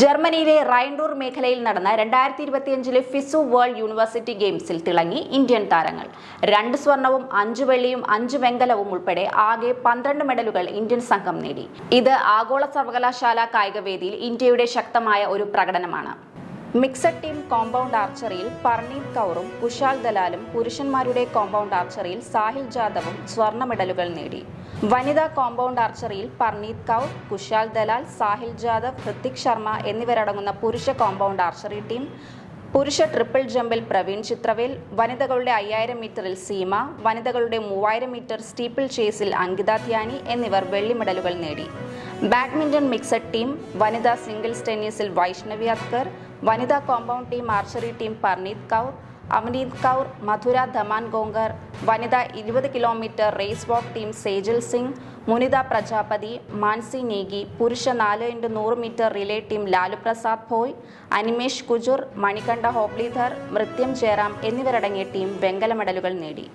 ജർമ്മനിയിലെ റൈൻഡൂർ മേഖലയിൽ നടന്ന രണ്ടായിരത്തി ഇരുപത്തിയഞ്ചിലെ ഫിസു വേൾഡ് യൂണിവേഴ്സിറ്റി ഗെയിംസിൽ തിളങ്ങി ഇന്ത്യൻ താരങ്ങൾ. രണ്ട് സ്വർണവും അഞ്ച് വെള്ളിയും അഞ്ച് വെങ്കലവും ഉൾപ്പെടെ ആകെ പന്ത്രണ്ട് മെഡലുകൾ ഇന്ത്യൻ സംഘം നേടി. ഇത് ആഗോള സർവകലാശാല കായികവേദിയിൽ ഇന്ത്യയുടെ ശക്തമായ ഒരു പ്രകടനമാണ്. മിക്സഡ് ടീം കോമ്പൗണ്ട് ആർച്ചറിയിൽ പർണീത് കൗറും കുശാൽ ദലാലും പുരുഷന്മാരുടെ കോമ്പൗണ്ട് ആർച്ചറിയിൽ സാഹിൽ ജാദവും സ്വർണ മെഡലുകൾ നേടി. വനിതാ കോമ്പൗണ്ട് ആർച്ചറിയിൽ പർണീത് കൗർ കുശാൽ ദലാൽ സാഹിൽ ജാദവ് ഹൃത്തിക് ശർമ്മ എന്നിവരടങ്ങുന്ന പുരുഷ കോമ്പൗണ്ട് ആർച്ചറി ടീം പുരുഷ ട്രിപ്പിൾ ജമ്പിൽ പ്രവീൺ ചിത്രവേൽ വനിതകളുടെ അയ്യായിരം മീറ്ററിൽ സീമ വനിതകളുടെ മൂവായിരം മീറ്റർ സ്റ്റീപ്പിൾ ചേസിൽ അങ്കിത ധ്യാനി എന്നിവർ വെള്ളി മെഡലുകൾ നേടി. ബാഡ്മിന്റൺ മിക്സഡ് ടീം വനിതാ സിംഗിൾസ് ടെന്നീസിൽ വൈഷ്ണവി അത്കർ വനിതാ compound team archery team Parneet Kaur Avneet Kaur Madhura Dhamangaonkar വനിതാ ഇരുപത് kilometre race walk team Sejal Singh Munita Prajapati Mansi Negi പുരുഷ നാല് ഇന്റു നൂറ് metre relay team Lalu Prasad Bhoi Animesh Kujur Manikanta Hoblidhar Mrithyam Jayaram എന്നിവരടങ്ങിയ team വെങ്കല മെഡലുകൾ നേടി.